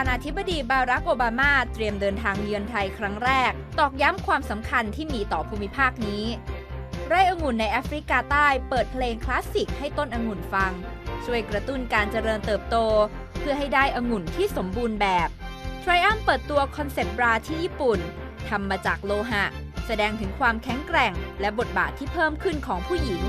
านาธิบดีบารักโอบามาเตรียมเดินทางเยือนไทยครั้งแรก ตอกย้ำความสำคัญที่มีต่อภูมิภาคนี้ ไร่องุ่นในแอฟริกาใต้เปิดเพลงคลาสสิกให้ต้นองุ่นฟัง ช่วยกระตุ้นการเจริญเติบโต เพื่อให้ได้องุ่นที่สมบูรณ์แบบทริอัมเปิดตัวคอนเซปต์บราที่ญี่ปุ่นทำมาจากโลหะ แสดงถึงความแข็งแกร่ง และบทบาทที่เพิ่มขึ้นของผู้หญิง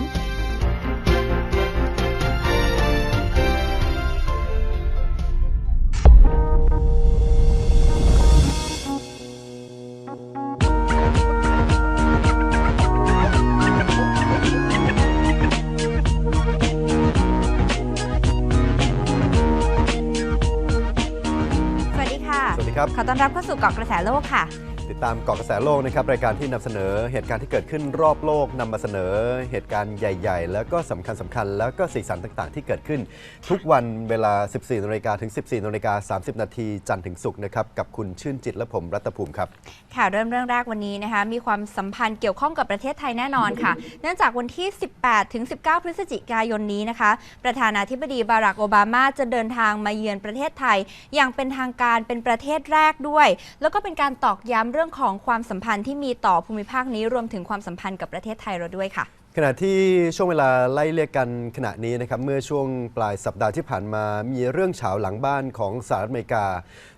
ครับ ขอต้อนรับเข้าสู่เกาะกระแสโลกค่ะ ติดตามเกาะกระแสโลกนะครับรายการที่นำเสนอเหตุการณ์ที่เกิดขึ้นรอบโลกนำมาเสนอเหตุการณ์ใหญ่ ๆ แล้วก็สำคัญสคัญๆแล้วก็สีสันต่างๆ ที่เกิดขึ้น ทุกวันเวลา 14นาฬิกาถึง 14นาฬิกา30 นาทีจันทร์ถึงศุกร์นะครับกับคุณชื่นจิตและผมรัตภูมิครับค่ะเริ่มเรื่องแรกวันนี้นะคะมีความสัมพันธ์เกี่ยวข้องกับประเทศไทยแน่นอนค่ะ เนื่องจากวันที่ 18ถึง19 พฤศจิกายนนี้นะคะ ประธานาธิบดีบารักโอบามาจะเดินทางมาเยือนประเทศไทย อย่างเป็นทางการเป็นประเทศแรกด้วย แล้วก็เป็นการตอกย้ำเรื่องของความสัมพันธ์ที่มีต่อภูมิภาคนี้รวมถึงความสัมพันธ์กับประเทศไทยเราด้วยค่ะ ขณะที่ช่วงเวลาไล่เรียกกันขณะนี้นะครับเมื่อช่วงปลายสัปดาห์ที่ผ่านมามีเรื่องเฉาหลังบ้านของสหรัฐอเมริกา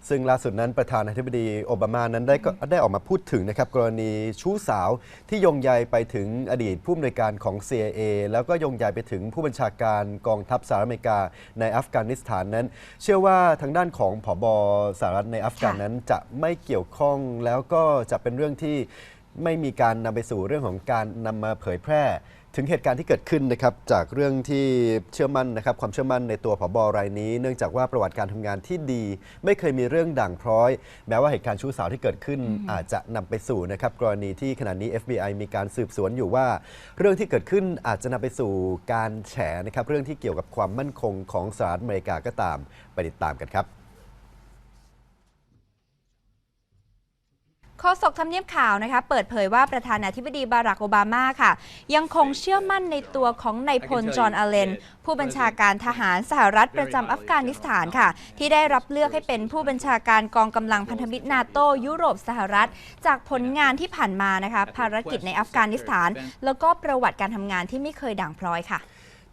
ซึ่งล่าสุดนั้นประธานาธิบดีโอบามานั้นได้ก็ได้ออกมาพูดถึงนะครับกรณีชู้สาวที่ยงใยไปถึงอดีตผู้อำนวยการของ CIA แล้วก็ยงใยไปถึงผู้บัญชาการกองทัพสหรัฐอเมริกาในอัฟกานิสถานนั้น เชื่อว่าทางด้านของผบสหรัฐในอัฟกานนั้นจะไม่เกี่ยวข้องแล้วก็จะเป็นเรื่องที่ ไม่มีการนำไปสู่เรื่องของการนำมาเผยแพร่ ถึงเหตุการณ์ที่เกิดขึ้นนะครับจากเรื่องที่เชื่อมั่นนะครับความเชื่อมั่นในตัวผบรายนี้ เนื่องจากว่าประวัติการทำงานที่ดี ไม่เคยมีเรื่องด่างพร้อย แม้ว่าเหตุการณ์ชู้สาวที่เกิดขึ้น อาจจะนำไปสู่นะครับกรณีที่ขณะนี้ FBI มีการสืบสวนอยู่ว่า เรื่องที่เกิดขึ้นอาจจะนำไปสู่การแฉนะครับเรื่องที่เกี่ยวกับความมั่นคงของสหรัฐอเมริกาก็ตามไปติดตามกันครับ โฆษกทำเนียบข่าวนะคะเปิดเผยว่าประธานาธิบดีบารักโอบามาค่ะ ยังคงเชื่อมั่นในตัวของนายพลจอห์นอเลน ผู้บัญชาการทหารสหรัฐประจำอัฟกานิสถานค่ะ ที่ได้รับเลือกให้เป็นผู้บัญชาการกองกำลังพันธมิตรนาโตยุโรปสหรัฐ จากผลงานที่ผ่านมานะคะภารกิจในอัฟกานิสถาน แล้วก็ประวัติการทำงานที่ไม่เคยด่างพร้อยค่ะ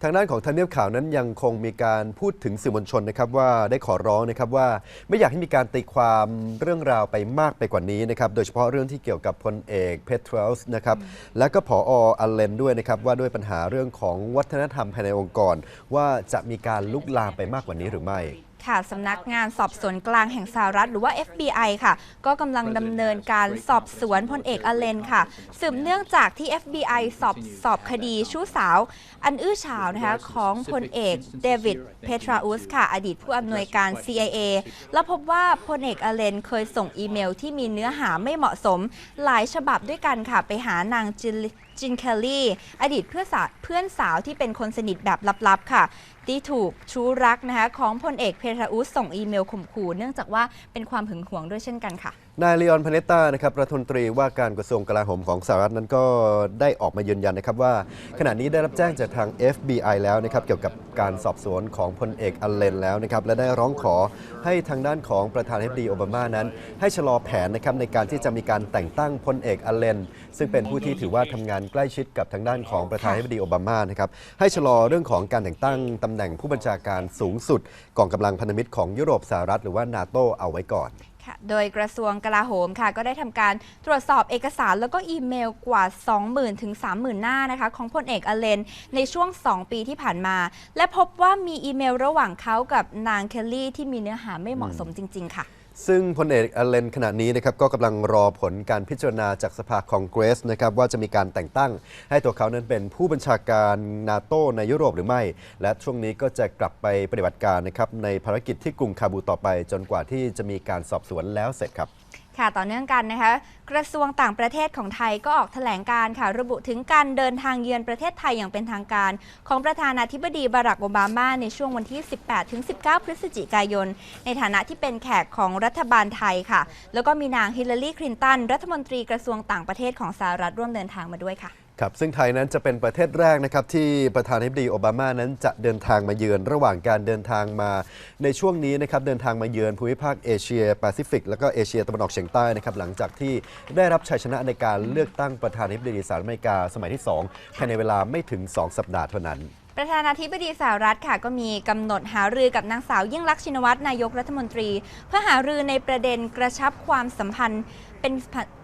ทางด้านของทันเนียบข่าวนั้นยังคงมีการพูดถึงสื่อมวลชนนะครับว่าได้ขอร้องนะครับว่าไม่อยากให้มีการตีความเรื่องราวไปมากไปกว่านี้นะครับโดยเฉพาะเรื่องที่เกี่ยวกับพลเอกเพทรัลส์นะครับและก็ผออัลเลนด้วยนะครับว่าด้วยปัญหาเรื่องของวัฒนธรรมภายในองค์กร ว่าจะมีการลุกลามไปมากกว่านี้หรือไม่ ค่ะสำนักงานสอบสวนกลางแห่งสหรัฐหรือว่า FBI ค่ะ ก็กำลังดำเนินการสอบสวนพลเอกอเลนค่ะ สืบเนื่องจากที่ FBI สอบสอบคดีชู้สาว อันอื้อฉาวนะคะของพลเอกเดวิดเพทราอุสค่ะ อดีตผู้อำนวยการ CIA แล้วพบว่าพลเอกอเลนเคยส่งอีเมลที่มีเนื้อหาไม่เหมาะสม หลายฉบับด้วยกันค่ะ ไปหานางจิล จินเคลลี่ อดีตเพื่อนสาวเพื่อนสาวที่เป็นคนสนิทแบบลับๆ ค่ะ ที่ถูกชู้รักนะคะของพลเอกเพทราอุสส่งอีเมลข่มขู่เนื่องจากว่าเป็นความหึงหวงด้วยเช่นกันค่ะ นายเลออนพาเนตตานะครับรัฐมนตรีว่าการกระทรวงกลาโหมของสหรัฐนั้นก็ได้ออกมายืนยันนะครับว่า ขณะนี้ได้รับแจ้งจากทาง FBI แล้วนะครับเกี่ยวกับการสอบสวนของพลเอกอลเลนแล้วนะครับและได้ร้องขอให้ทางด้านของประธานาธิบดีโอบามานั้น ให้ชะลอแผนนะครับในการที่จะมีการแต่งตั้งพลเอกอลเลน ซึ่งเป็นผู้ที่ถือว่าทำงานใกล้ชิดกับทางด้านของประธานาธิบดีโอบามานะครับให้ชะลอเรื่องของการแต่งตั้งตำแหน่งผู้บัญชาการสูงสุดกองกำลังพันธมิตรของยุโรปสหรัฐหรือว่านาโตเอาไว้ก่อน ค่ะโดยกระทรวงกลาโหมค่ะ ก็ได้ทำการตรวจสอบเอกสารแล้วก็อีเมลกว่า 20,000 ถึง 30,000 หน้านะคะ ของพลเอกอเลน ในช่วง 2 ปีที่ผ่านมา และพบว่ามีอีเมลระหว่างเขากับนางเคลลี่ที่มีเนื้อหาไม่เหมาะสมจริง ๆ ค่ะ ซึ่งพลเอกอเลนขณะนี้นะครับก็กำลังรอผลการพิจารณาจากสภาคองเกรสนะครับว่าจะมีการแต่งตั้งให้ตัวเขานั้นเป็นผู้บัญชาการนาโตในยุโรปหรือไม่ และช่วงนี้ก็จะกลับไปปฏิบัติการนะครับในภารกิจที่กรุงคาบูต่อไปจนกว่าที่จะมีการสอบสวนแล้วเสร็จครับ ค่ะต่อเนื่องกันนะคะกระทรวงต่างประเทศของไทยก็ออกแถลงการ์ค่ะ ระบุถึงการเดินทางเยือนประเทศไทยอย่างเป็นทางการ ของประธานาธิบดีบารักโอบามาในช่วงวันที่ 18-19 พฤศจิกายน ในฐานะที่เป็นแขกของรัฐบาลไทยค่ะ แล้วก็มีนางฮิลลารีคลินตันรัฐมนตรีกระทรวงต่างประเทศของสหรัฐร่วมเดินทางมาด้วยค่ะ ครับซึ่งไทยนั้นจะเป็นประเทศแรกนะครับที่ประธานาธิบดีโอบามานั้นจะเดินทางมาเยือนระหว่างการเดินทางมาในช่วงนี้นะครับเดินทางมาเยือนภูมิภาคเอเชียแปซิฟิกแล้วก็เอเชียตะวันออกเฉียงใต้นะครับหลังจากที่ได้รับชัยชนะในการเลือกตั้งประธานาธิบดีสหรัฐอเมริกาสมัยที่ 2 ภายในเวลาไม่ถึง 2 สัปดาห์เท่านั้น ประธานาธิบดีสหรัฐค่ะ ก็มีกำหนดหารือกับนางสาวยิ่งลักษณ์ชินวัตรนายกรัฐมนตรี เพื่อหารือในประเด็นกระชับความสัมพันธ์เป็น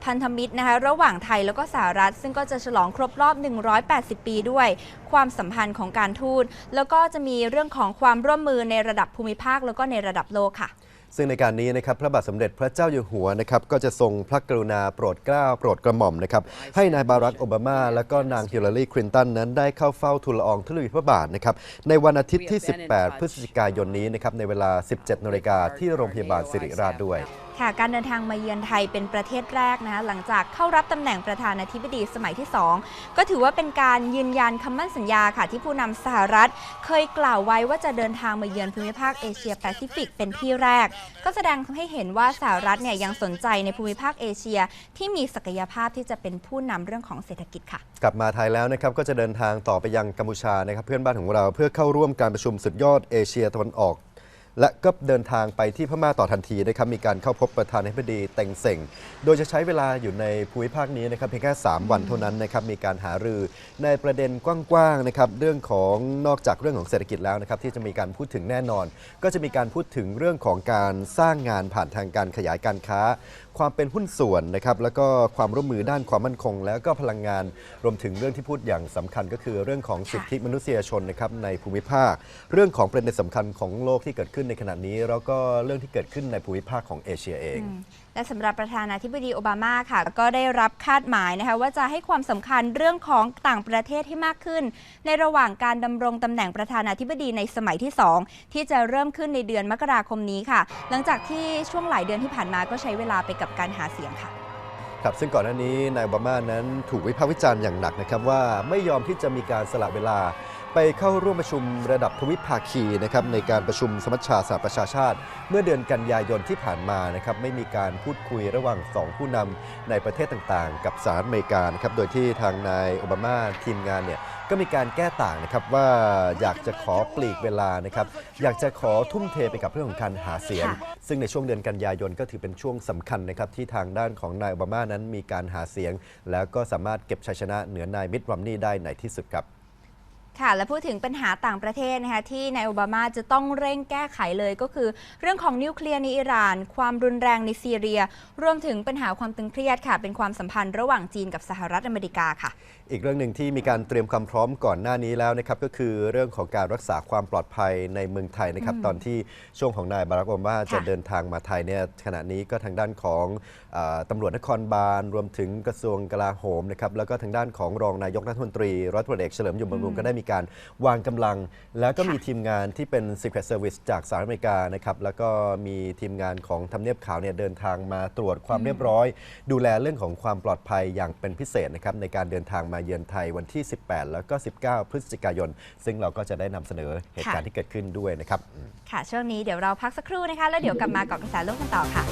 พันธมิตรนะคะระหว่างไทยแล้วก็สหรัฐ ซึ่งก็จะฉลองครบรอบ 180 ปีด้วย ความสัมพันธ์ของการทูตแล้วก็จะมีเรื่องของความร่วมมือในระดับภูมิภาคแล้วก็ในระดับโลกค่ะ ซึ่งในการนี้นะครับพระบาทสมเด็จพระเจ้าอยู่หัวนะครับก็จะทรงพระกรุณาโปรดเกล้าโปรดกระหม่อมนะครับให้นายบารักโอบามา และก็นางฮิลลารีคลินตันนั้นได้เข้าเฝ้าทูลละอองทุลีพระบาทนะครับในวันอาทิตย์ที่ 18 พฤศจิกายนนี้นะครับในเวลา 17นาฬิกาที่โรงพยาบาลสิริราชด้วย ค่ะการเดินทางมาเยือนไทยเป็นประเทศแรกนะคะหลังจากเข้ารับตำแหน่งประธานาธิบดีสมัยที่ 2 ก็ถือว่าเป็นการยืนยันคำมั่นสัญญาค่ะ ที่ผู้นำสหรัฐ เคยกล่าวไว้ว่าจะเดินทางมาเยือนภูมิภาคเอเชียแปซิฟิกเป็นที่แรก ก็แสดงให้เห็นว่าสหรัฐเนี่ยยังสนใจในภูมิภาคเอเชีย ที่มีศักยภาพที่จะเป็นผู้นำเรื่องของเศรษฐกิจค่ะ กลับมาไทยแล้วนะครับก็จะเดินทางต่อไปยังกัมพูชานะครับเพื่อนบ้านของเราเพื่อเข้าร่วมการประชุมสุดยอดเอเชียตะวันออก และก็เดินทางไปที่พม่าต่อทันทีนะครับมีการเข้าพบประธานาธิบดีเต็งเส่ง โดยจะใช้เวลาอยู่ในภูมิภาคนี้นะครับเพียงแค่ 3 วันเท่านั้นนะครับมีการหารือในประเด็นกว้างๆนะครับเรื่องของนอกจากเรื่องของเศรษฐกิจแล้วนะครับที่จะมีการพูดถึงแน่นอน ก็จะมีการพูดถึงเรื่องของการสร้างงานผ่านทางการขยายการค้า ความเป็นหุ้นส่วนนะครับแล้วก็ความร่วมมือด้านความมั่นคง แล้วก็พลังงานรวมถึงเรื่องที่พูดอย่างสำคัญก็คือเรื่องของสิทธิมนุษยชนนะครับในภูมิภาค เรื่องของประเด็นสำคัญของโลกที่เกิดขึ้นในขณะนี้ แล้วก็เรื่องที่เกิดขึ้นในภูมิภาคของเอเชียเอง และสำหรับประธานาธิบดีโอบามาค่ะ ก็ได้รับคาดหมายนะคะว่าจะให้ความสำคัญเรื่องของต่างประเทศให้มากขึ้น ในระหว่างการดำรงตำแหน่งประธานาธิบดีในสมัยที่ 2 ที่จะเริ่มขึ้นในเดือนมกราคมนี้ค่ะ หลังจากที่ช่วงหลายเดือนที่ผ่านมาก็ใช้เวลาไปกับการหาเสียงค่ะครับซึ่งก่อนหน้านี้นายโอบามานั้นถูกวิพากษ์วิจารณ์อย่างหนักนะครับว่าไม่ยอมที่จะมีการสละเวลา ไปเข้าร่วมประชุมระดับทวิภาคีนะครับในการประชุมสมัชชาสหประชาชาติ เมื่อเดือนกันยายนที่ผ่านมานะครับไม่มีการพูดคุยระหว่างสองผู้นำในประเทศต่างๆ กับสหรัฐอเมริกานะครับโดยที่ทางนายโอบามาทีมงานเนี่ยก็มีการแก้ต่างนะครับว่าอยากจะขอปลีกเวลานะครับอยากจะขอทุ่มเทไปกับเรื่องของการหาเสียงค่ะซึ่งในช่วงเดือนกันยายนก็ถือเป็นช่วงสำคัญนะครับที่ทางด้านของนายโอบามานั้นมีการหาเสียง แล้วก็สามารถเก็บชัยชนะเหนือนายมิตรรัมนี่ได้ในที่สุดครับ ค่ะ และพูดถึงปัญหาต่างประเทศนะคะที่นายโอบามาจะต้องเร่งแก้ไขเลยก็คือ เรื่องของนิวเคลียร์ในอิหร่าน ความรุนแรงในซีเรีย รวมถึงปัญหาความตึงเครียดค่ะ เป็นความสัมพันธ์ระหว่างจีนกับสหรัฐอเมริกาค่ะ อีกเรื่องหนึ่งที่มีการเตรียมความพร้อมก่อนหน้านี้แล้วนะครับก็คือเรื่องของการรักษาความปลอดภัยในเมืองไทยนะครับตอนที่ช่วงของนายบารักโอบามาจะค่ะเดินทางมาไทยเนี่ยขณะนี้ก็ทางด้านของเออตำรวจนครบาลรวมถึงกระทรวงกลาโหมนะครับแล้วก็ทางด้านของรองนายกรัฐมนตรีร้อยตำรวจเอกเฉลิมอยู่บำรุงก็ได้มีการวางกำลัง แล้วก็มีทีมงานที่เป็น Secret Service จากสหรัฐอเมริกานะครับแล้วก็มีทีมงานของทำเนียบขาวเนี่ยเดินทางมาตรวจความเรียบร้อย ดูแลเรื่องของความปลอดภัยอย่างเป็นพิเศษนะครับในการเดินทางมาเยือนไทยวันที่ 18 แล้วก็ 19 พฤศจิกายน ซึ่งเราก็จะได้นำเสนอเหตุการณ์ที่เกิดขึ้นด้วยนะครับ ค่ะ ช่วงนี้เดี๋ยวเราพักสักครู่นะคะ แล้วเดี๋ยวกลับมาเกาะกระแสโลกกันต่อค่ะ